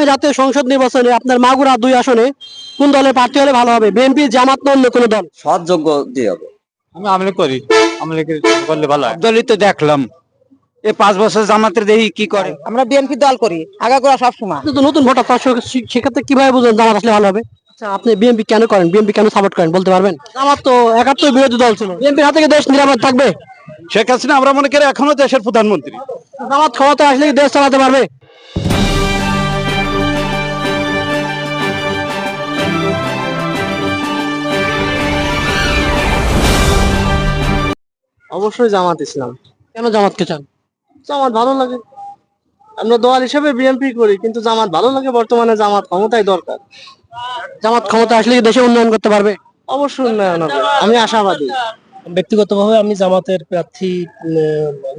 আগামী জাতীয় সংসদ নির্বাচনে আপনার মাগুরা দুই আসনে কোন দলের প্রার্থী হলে ভালো হবে? বিএনপি জামাত না অন্য কোনো দল? সৎ যোগ্য দিয়ে হবে। আমি আমলে করি। আমলে করলে ভালো হয়। দলই তো দেখলাম। এই পাঁচ বছর জামাতের দেখি কি করে? আমরা বিএনপি দল করি আগাগোড়া সব সময়। তো নতুন ভোটার তার সেক্ষেত্রে কীভাবে বুঝবেন জামাত আসলে ভালো হবে? আচ্ছা আপনি বিএনপি কেন করেন? বিএনপি কেন সাপোর্ট করেন বলতে পারবেন? জামাত তো একাত্তর বিরোধী দল ছিল। বিএনপির হাতে কি দেশ নিরাপদ থাকবে? শেখ হাসিনা আমরা মনে করি এখনও দেশের প্রধানমন্ত্রী। জামাত ক্ষমতা আসলে দেশ চালাতে পারবে? অবশ্যই জামাত ইসলাম। কেন জামাতকে চান? জামাত ভালো লাগে। আমরা দল হিসেবে বিএনপি করি কিন্তু জামাত ভালো লাগে বর্তমানে জামাত ক্ষমতাই দরকার। জামাত ক্ষমতা আসলে কি দেশে উন্নয়ন করতে পারবে? অবশ্যই উন্নয়ন হবে আমি আশাবাদী। ব্যক্তিগতভাবে আমি জামাতের প্রার্থী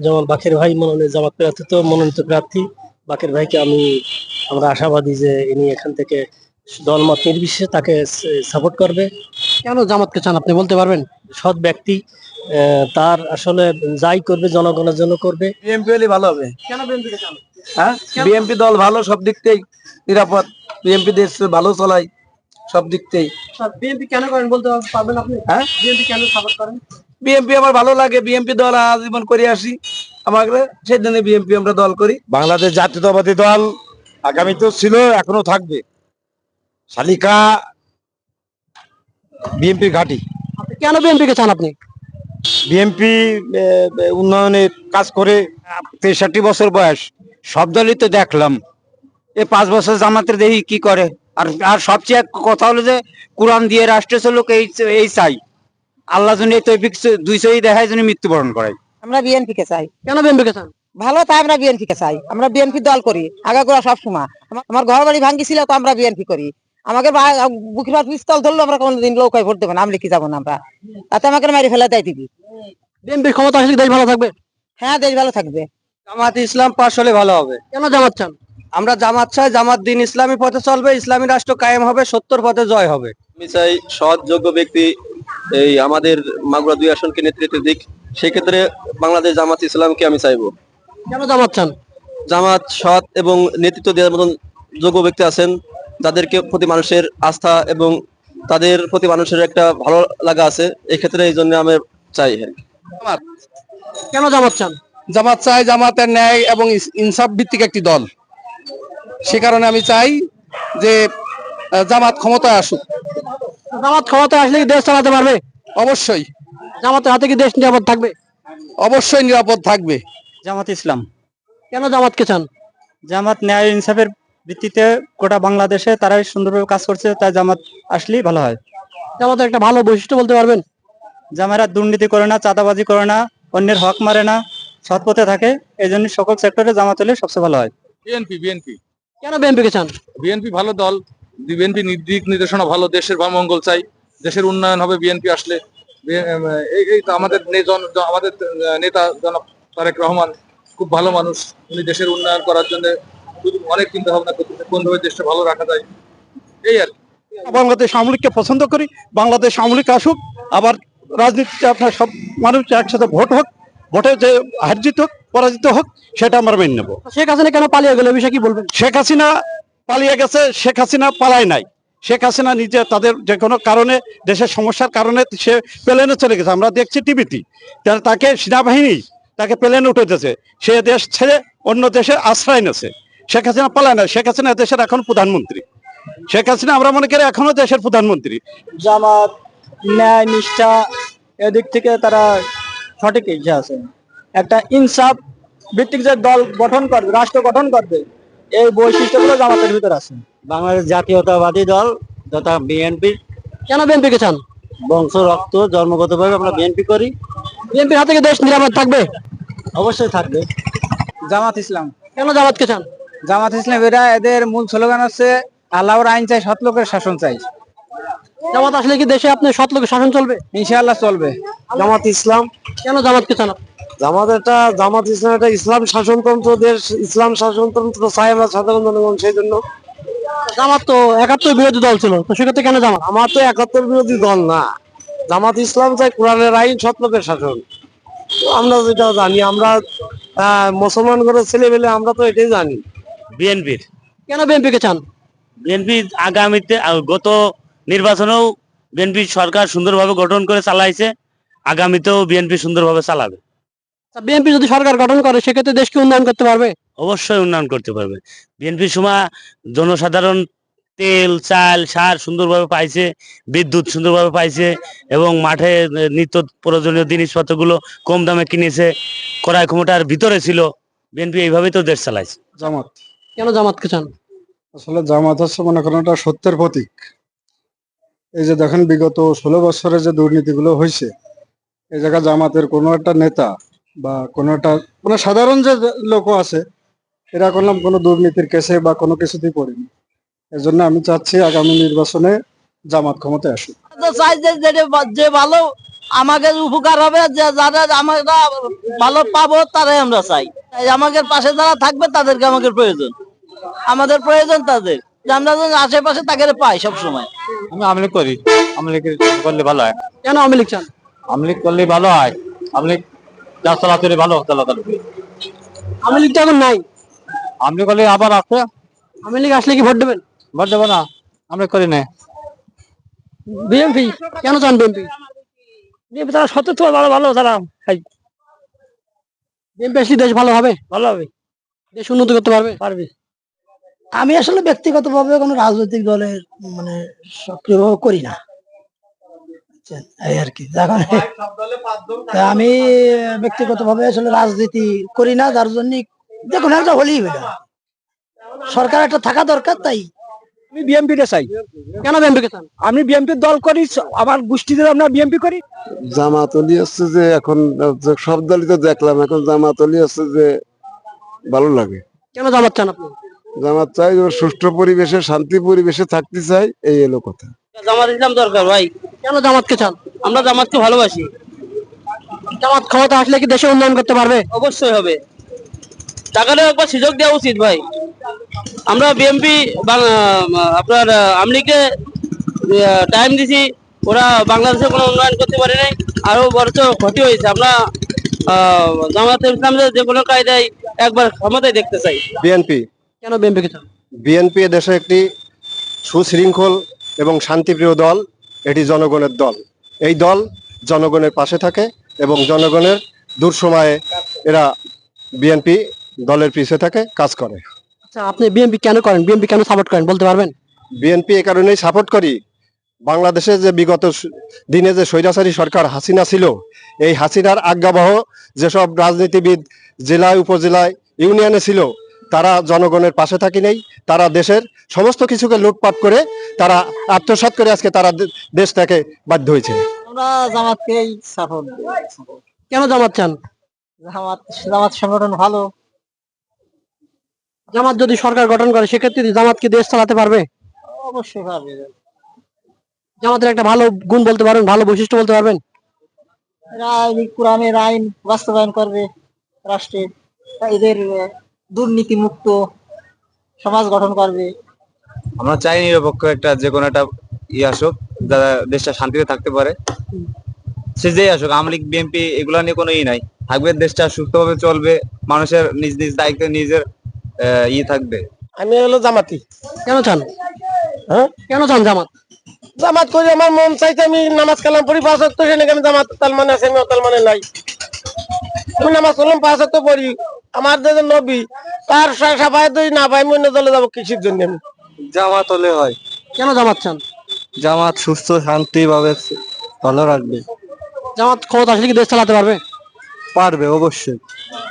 যেমন বাকের ভাই মনোনীত জামাত প্রার্থী তো মনোনীত প্রার্থী। বাকের ভাইকে আমি আমরা আশাবাদী যে ইনি এখান থেকে দলমত নির্বিশেষে তাকে সাপোর্ট করবে। কেন জামাতকে চান আপনি বলতে পারবেন? সৎ ব্যক্তি আহ, তার আসলে যাই করবে জনগণের জন্য করবে। বিএনপি হলে ভালো হবে। কেন বিএনপিকে চান? হ্যাঁ? দল ভালো সব দিক থেকেই নিরাপদ। বিএনপি দেশ ভালো চলাই সব দিক থেকে বিএনপি কেন করেন বলতে পারবেন আপনি? হ্যাঁ? বিএনপি কেন সাপোর্ট করেন? বিএনপি আমার ভালো লাগে বিএনপি দল আজীবন করে আসি। আমাকে সেই জন্য বিএনপি আমরা দল করি। বাংলাদেশ জাতীয়তাবাদী দল আগামী তো ছিল এখনও থাকবে। শালিকা বিএনপি ঘাঁটি। আপনি কেন বিএনপিকে চান আপনি? বিএনপি উন্নয়নে কাজ করে তেষট্টি বছর বয়স সব দলই তো দেখলাম। এই পাঁচ বছর জামাতের দেখি কি করে? আর আর সবচেয়ে কথা হলো যে কোরআন দিয়ে রাষ্ট্র চলুক এই এই চাই। আল্লাহ জন্য এই তৈফিক দুই সই দেখায় জন্য মৃত্যুবরণ করায়। আমরা বিএনপি কে চাই। কেন বিএনপিকে চান? ভালো তাই আমরা বিএনপি কে চাই। আমরা বিএনপি দল করি আগাগোড়া সব সময় আমার- আমার ঘর বাড়ি ভাঙ্গিছিল তো আমরা বিএনপি করি। আমাকে বা- বুকের ভাত পিস্তল ধরলো আমরা কোনোদিন লৌকায় ভোট দেবো না আমি লিখে যাব না আমরা? তাতে আমাকে মারি ফেলে দেয় দিবি বিএনপির ক্ষমতা আসলে দেশ ভালো থাকবে? হ্যাঁ দেশ ভালো থাকবে। জামাত ইসলাম পাশ হলে ভালো হবে। কেন জামাত চান? আমরা জামাত চাই জামাত দিন ইসলামী পথে চলবে ইসলামী রাষ্ট্র কায়েম হবে সত্তর পথে জয় হবে। আমি চাই সৎ যোগ্য ব্যক্তি এই আমাদের মাগুরা দুই আসনকে নেতৃত্ব দিক। সেক্ষেত্রে বাংলাদেশ জামাত ইসলামকে আমি চাইব। কেন জামাত চান? জামাত সৎ এবং নেতৃত্ব দেওয়ার মতন যোগ্য ব্যক্তি আছেন যাদেরকে প্রতি মানুষের আস্থা এবং তাদের প্রতি মানুষের একটা ভালো লাগা আছে এই ক্ষেত্রে এই জন্য আমি চাই আর কেন জামাত চান? জামাত চাই জামাতের ন্যায় এবং ইনসাফ ভিত্তিক একটি দল। সে কারণে আমি চাই যে জামাত ক্ষমতায় আসুক। জামাত ক্ষমতায় আসলে কি দেশ চালাতে পারবে? অবশ্যই। জামাতের হাতে কি দেশ নিরাপদ থাকবে? অবশ্যই নিরাপদ থাকবে। জামাত ইসলাম। কেন জামাতকে চান? জামাত ন্যায় ইনসাফের ভিত্তিতে গোটা বাংলাদেশে তারাই সুন্দরভাবে কাজ করছে তাই জামাত আসলেই ভালো হয়। জামাতের একটা ভালো বৈশিষ্ট্য বলতে পারবেন? জামাইরা দুর্নীতি করে না চাঁদাবাজি করে না অন্যের হক মারে না সৎ পথে থাকে এই জন্য সকল সেক্টরে জামাত হলে সবচেয়ে ভালো হয়। বিএনপি বিএনপি। কেন বিএনপিকে চান? বিএনপি ভালো দল বিএনপি দিক নির্দেশনা ভালো দেশের ভালো মঙ্গল চাই দেশের উন্নয়ন হবে বিএনপি আসলে। এই তো আমাদের আমাদের নেতা জনাব তারেক রহমান খুব ভালো মানুষ উনি দেশের উন্নয়ন করার জন্য অনেক চিন্তা ভাবনা করতেছে কোন ভাবে দেশটা ভালো রাখা যায় এই আর বাংলাদেশ আওয়ামী পছন্দ করি বাংলাদেশ আওয়ামী আসুক আবার রাজনীতিতে আপনার সব মানুষ একসাথে ভোট হোক ভোটে যে হারজিত হোক পরাজিত হোক সেটা আমরা মেনে নেব। শেখ হাসিনা কেন পালিয়ে গেল বিষয়ে কি বলবেন? শেখ হাসিনা পালিয়ে গেছে শেখ হাসিনা পালায় নাই। শেখ হাসিনা নিজে তাদের যে কোনো কারণে দেশের সমস্যার কারণে সে প্লেনে চলে গেছে। আমরা দেখছি টিভিতে তাকে সেনাবাহিনী তাকে প্লেনে উঠেছে সে দেশ ছেড়ে অন্য দেশে আশ্রয় নেছে শেখ হাসিনা পালায় না শেখ হাসিনা দেশের এখন প্রধানমন্ত্রী। শেখ হাসিনা আমরা মনে করি এখনও দেশের প্রধানমন্ত্রী। জামাত ন্যায় নিষ্ঠা এদিক থেকে তারা সঠিক ইচ্ছা আছে। একটা ইনসাফ ভিত্তিক যে দল গঠন করবে রাষ্ট্র গঠন করবে এই বৈশিষ্ট্যগুলো জামাতের ভিতরে আছে। বাংলাদেশ জাতীয়তাবাদী দল তথা বিএনপি। কেন বিএনপিকে চান? বংশ রক্ত জন্মগতভাবে আমরা বিএনপি করি। বিএনপির হাতে দেশ নিরাপদ থাকবে? অবশ্যই থাকবে। জামাত ইসলাম। কেন জামাতকে চান? জামাত ইসলাম এরা এদের মূল স্লোগান হচ্ছে আল্লাহর আইন চাই সৎ লোকের শাসন চাই। জামাত আসলে কি দেশে আপনি সৎ লোকের শাসন চলবে? ইনশাআল্লাহ চলবে। জামাত ইসলাম। কেন জামাতকে চান? জামাত একটা জামাত ইসলাম একটা ইসলাম শাসনতন্ত্র দেশ ইসলাম শাসনতন্ত্র চাই আমরা সাধারণ জনগণ সেই জন্য। জামাত তো একাত্তর বিরোধী দল ছিল তো সেক্ষেত্রে কেন জামাত? আমার তো একাত্তর বিরোধী দল না। জামাত ইসলাম চাই কোরআনের আইন সৎলোকের শাসন। আমরা যেটা জানি আমরা আহ, মুসলমান ঘরের ছেলে পেলে আমরা তো এটাই জানি। বিএনপির। কেন বিএনপি কে চান? বিএনপি আগামীতে গত নির্বাচনেও বিএনপি সরকার সুন্দরভাবে গঠন করে চালাইছে আগামীতেও বিএনপি সুন্দরভাবে চালাবে। বিএনপি যদি সরকার গঠন করে সেক্ষেত্রে দেশকে উন্নয়ন করতে পারবে? অবশ্যই উন্নয়ন করতে পারবে। বিএনপি সময় জনসাধারণ তেল চাল সার সুন্দরভাবে পাইছে বিদ্যুৎ সুন্দরভাবে পাইছে এবং মাঠে নিত্য প্রয়োজনীয় জিনিসপত্রগুলো কম দামে কিনেছে ক্রয় ক্ষমতার ভিতরে ছিল। বিএনপি এইভাবেই তো দেশ চালাইছে। জামাত। কেন জামাতকে চান? আসলে জামাত হচ্ছে মনে করেন একটা সত্যের প্রতীক। এই যে দেখেন বিগত ষোলো বছরে যে দুর্নীতিগুলো হয়েছে এই জায়গায় জামাতের কোনো একটা নেতা বা কোনো একটা মানে সাধারণ যে লোক আছে এরা করলাম কোনো দুর্নীতির কেসে বা কোনো কিছুতেই পড়েনি। এই জন্য আমি চাচ্ছি আগামী নির্বাচনে জামাত ক্ষমতায় আসুক। চাই যে যে ভালো আমাদের উপকার হবে যে যারা আমরা ভালো পাবো তারাই আমরা চাই। আমাদের পাশে যারা থাকবে তাদেরকে আমাদের প্রয়োজন। আমাদের প্রয়োজন তাদের। যে আমরা যেন আশেপাশে তাকে পাই সব সময় আমি আমলিক করি। আমলিক করলে ভালো হয়। কেন আওয়ামী লীগ চান? আমলিক করলে ভালো হয়। আমলিক যা চলাচলে ভালো চলাচল আওয়ামী লীগ তো এখন নাই। আমলিক করলে আবার আছে আওয়ামী লীগ আসলে কি ভোট দেবেন? ভোট দেবো না। আমলিক করি না বিএনপি? কেন চান বিএনপি? বিএনপি তারা সত্য তো ভালো ভালো তারা বিএনপি আসলে দেশ ভালো হবে। ভালো হবে। দেশ উন্নতি করতে পারবে। পারবে। আমি আসলে ব্যক্তিগতভাবে কোনো রাজনৈতিক দলের মানে সক্রিয়ভাবে করি না? এই আর কি। আমি ব্যক্তিগতভাবে আসলে রাজনীতি করি না যার জন্য দেখুন একটা হলেই সরকার একটা থাকা দরকার তাই। আমি বিএনপিকে চাই। কেন বিএনপিকে চান? আমি বিএনপির দল করি আমার গোষ্ঠীদের আমরা বিএনপি করি। জামাতলি হচ্ছে যে এখন সব দলই তো দেখলাম এখন জামাতলি হচ্ছে যে ভালো লাগে। কেন জামাত চান আপনি? জামাত চাই যে সুষ্ঠু পরিবেশে শান্তি পরিবেশে থাকতে চাই এই এলো কথা। জামাত ইসলাম দরকার ভাই। কেন জামাতকে চান? আমরা জামাতকে ভালোবাসি। জামাত ক্ষমতা আসলে কি দেশে উন্নয়ন করতে পারবে? অবশ্যই হবে। টাকাটা একবার সুযোগ দেওয়া উচিত ভাই। আমরা বিএমপি আপনার আমলিকে টাইম দিছি। ওরা বাংলাদেশে কোনো উন্নয়ন করতে পারে নাই। আরও বরঞ্চ ক্ষতি হয়েছে। আমরা আহ, জামাতে ইসলামের যে কোনো কায়দায় একবার ক্ষমতায় দেখতে চাই। বিএনপি কেন বিএনপিকে চান বিএনপি দেশে একটি সুশৃঙ্খল এবং শান্তিপ্রিয় দল এটি জনগণের দল। এই দল জনগণের পাশে থাকে এবং জনগণের দুঃসময়ে এরা বিএনপি দলের পিছে থাকে কাজ করে। আচ্ছা আপনি বিএনপি কেন করেন? বিএনপি কেন সাপোর্ট করেন বলতে পারবেন? বিএনপি এ কারণেই সাপোর্ট করি। বাংলাদেশে যে বিগত দিনে যে স্বৈরাচারী সরকার হাসিনা ছিল এই হাসিনার আজ্ঞাবহ যেসব রাজনীতিবিদ জেলায় উপজেলায় ইউনিয়নে ছিল তারা জনগণের পাশে থাকি নেই তারা দেশের সমস্ত কিছুকে লুটপাট করে তারা আত্মসাৎ করে আজকে তারা দে- দেশ থেকে বাধ্য হয়েছে। আমরা জামাতকেই সাপোর্ট কেন জামাত চান? জামাত জামাত সংগঠন ভালো। জামাত যদি সরকার গঠন করে সেক্ষেত্রে জামাত কি দেশ চালাতে পারবে? অবশ্যই পারবে। জামাতের একটা ভালো গুণ বলতে পারবেন ভালো বৈশিষ্ট্য বলতে পারবেন? আইন কোরআনের আইন বাস্তবায়ন করবে রাষ্ট্রের। এদের দুর্নীতি মুক্ত সমাজ গঠন করবে। আমরা চাই নিরপেক্ষ একটা যে কোনো একটা ই আসুক যারা দেশটা শান্তিতে থাকতে পারে। সে যেই আসুক আওয়ামী লীগ বিএনপি এগুলা নিয়ে কোনো ই নাই। থাকবে দেশটা সুস্থভাবে চলবে মানুষের নিজ নিজ দায়িত্বে নিজের আহ, ই থাকবে। আমি হলো জামাতি। কেন চান? হ্যাঁ? কেন চান জামাত? জামাত করে আমার মন চাইতে আমি নামাজ কালাম পড়ি পাঁচ সেখানে আমি জামাত তাল মানে আছে আমি তাল মানে নাই। আমি নামাজ কালাম পাঁচ ওয়াক্ত পড়ি আমার যে যে নবী তার সাফায় তুই না পাই আমি অন্য যাব কৃষির জন্য আমি। জামাত হলে হয়। কেন জামাত চান? জামাত সুস্থ শান্তি ভাবে ভালো রাখবে। জামাত ক্ষমতা আসলে কি দেশ চালাতে পারবে? পারবে অবশ্যই।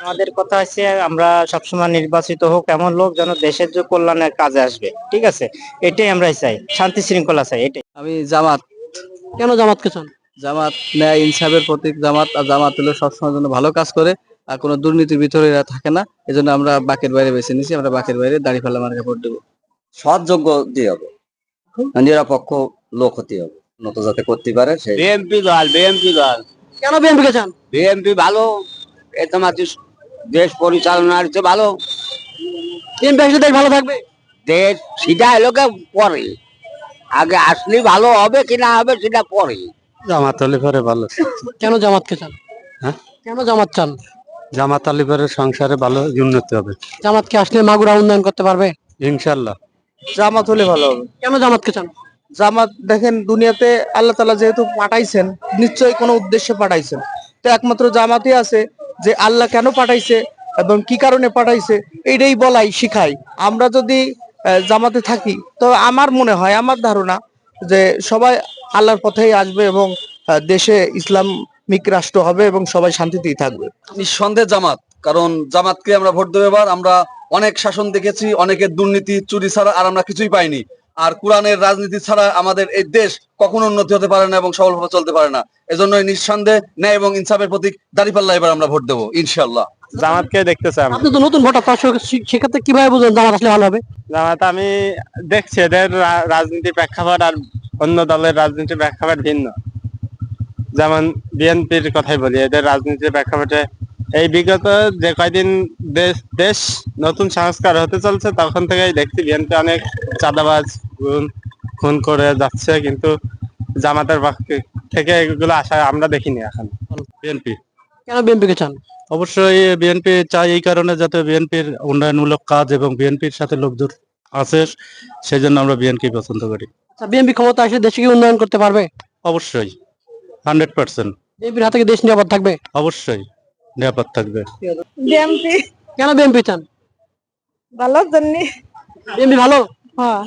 আমাদের কথা হচ্ছে আমরা সবসময় নির্বাচিত হোক এমন লোক যেন দেশের যে কল্যাণের কাজে আসবে। ঠিক আছে? এটাই আমরা চাই। শান্তি শৃঙ্খলা চাই এটাই। আমি জামাত। কেন জামাতকে চান? জামাত ন্যায় ইনসাফের প্রতীক জামাত আর জামাত হলো সবসময় জন্য ভালো কাজ করে আর কোনো দুর্নীতির ভিতরে এরা থাকে না। এজন্য আমরা বাকের বাইরে বেছে নিছি আমরা বাকের বাইরে দাড়ি ফেলা মার্কা ভোট দেবো। সৎ যোগ্য দিয়ে হবে। নিরপেক্ষ লোক হতে হবে। উন্নত যাতে করতে পারে সেই বিএনপি দল বিএনপি দল। কেন বিএনপিকে চান? বিএনপি ভালো এ তোমার দেশ পরিচালনার চেয়ে ভালো। আসলে দেশ ভালো থাকবে? দেশ সেটা এলোকে পরে। আগে আসলে ভালো হবে কি না হবে সেটা পরে। জামাত পরে ভালো। কেন জামাতকে চান? হ্যাঁ? কেন জামাত চান? জামাত আলী পরে সংসারে ভালো উন্নতি হবে। জামাতকে আসলে মাগুরা উন্নয়ন করতে পারবে? ইনশাল্লাহ জামাত হলে ভালো হবে। কেন জামাতকে চান? জামাত দেখেন দুনিয়াতে আল্লাহ তালা যেহেতু পাঠাইছেন নিশ্চয়ই কোনো উদ্দেশ্যে পাঠাইছেন। তো একমাত্র জামাতই আছে যে আল্লাহ কেন পাঠাইছে এবং কি কারণে পাঠাইছে এইটাই বলাই শিখাই। আমরা যদি আহ, জামাতে থাকি তো আমার মনে হয় আমার ধারণা যে সবাই আল্লাহর পথেই আসবে এবং দেশে ইসলামিক রাষ্ট্র হবে এবং সবাই শান্তিতেই থাকবে। নিঃসন্দেহে জামাত, কারণ জামাতকে আমরা ভোট দেবো এবার। আমরা অনেক শাসন দেখেছি, অনেকের দুর্নীতি, চুরি ছাড়া আর আমরা কিছুই পাইনি। আর কোরআনের রাজনীতি ছাড়া আমাদের এই দেশ কখনো উন্নতি হতে পারে না এবং সফলভাবে চলতে পারে না। এজন্য নিঃসন্দেহে ন্যায় এবং ইনসাফের প্রতীক দাঁড়িপাল্লা এবার আমরা ভোট দেবো ইনশাল্লাহ জামাতকে দেখতে চাই আপনি তো নতুন ভোটার তার সেক্ষেত্রে কীভাবে বুঝলেন জামাত আসলে ভালো হবে? জামাত আমি দেখছি এদের রা- রাজনীতির প্রেক্ষাপট আর অন্য দলের রাজনীতির প্রেক্ষাপট ভিন্ন। যেমন বিএনপির কথাই বলি এদের রাজনীতির প্রেক্ষাপটে এই বিগত যে কয়দিন দেশ দেশ নতুন সংস্কার হতে চলছে তখন থেকেই দেখছি বিএনপি অনেক চাঁদাবাজ খুন খুন করে যাচ্ছে কিন্তু জামাতের পক্ষে থেকে এগুলো আশা আমরা দেখিনি এখন বিএনপি কেন বিএনপিকে চান অবশ্যই বিএনপি চাই এই কারণে যাতে বিএনপির উন্নয়নমূলক কাজ এবং বিএনপির সাথে লোকজন আছে সেই জন্য আমরা বিএনপি পছন্দ করি আচ্ছা বিএনপি ক্ষমতা আসলে দেশকে উন্নয়ন করতে পারবে অবশ্যই হান্ড্রেড পার্সেন্ট বিএনপির হাতে দেশ নিরাপদ থাকবে অবশ্যই নিরাপদ থাকবে বিএনপি কেন বিএনপি চান ভালোর জন্য বিএনপি ভালো হ্যাঁ